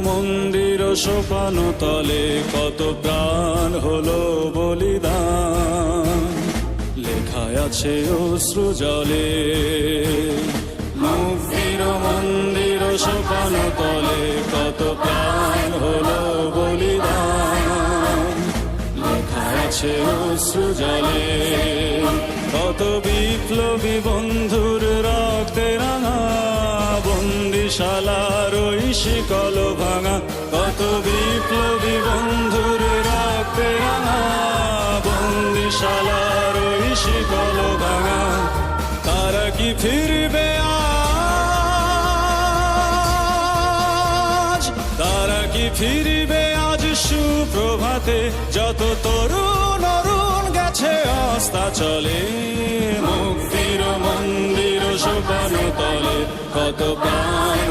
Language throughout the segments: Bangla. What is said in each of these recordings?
মন্দির সোপান তলে কত প্রাণ হলো বলিদান। লেখায় আছে অশ্রু জলে। মুক্তির মন্দির সোপান তলে কত প্রাণ হলো বলিদান। লেখায় আছে অশ্রু জলে। কত বিপ্লবী বন্ধুর রক্তে রাঙা বন্দিশালার শিকল ভাঙা, কত বিপ্লবী বন্ধুর রক্তে রাঙা। বন্দিশালার ওই শিকল ভাঙা, তারা কি ফিরবে আজ? তারা কি ফিরবে আজ সুপ্রভাতে? যত তরুণ অরুণ গেছে অস্তা চলে। মুক্তির মন্দির সোপান তলে, কত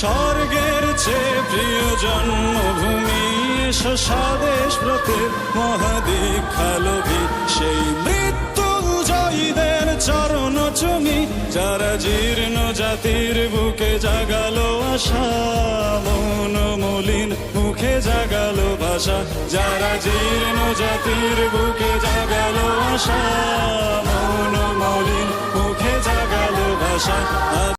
স্বর্গের চেয়ে প্রিয় জন্মভূমি স্বদেশ ব্রতের মহাদীক্ষালভী, সেই মৃত্যুঞ্জয়ীদের চরণ চুমি যারা জীর্ণ জাতির বুকে জাগালো আশা, মন মলিন মুখে জাগালো ভাষা, যারা জীর্ণ জাতির বুকে জাগালো আশা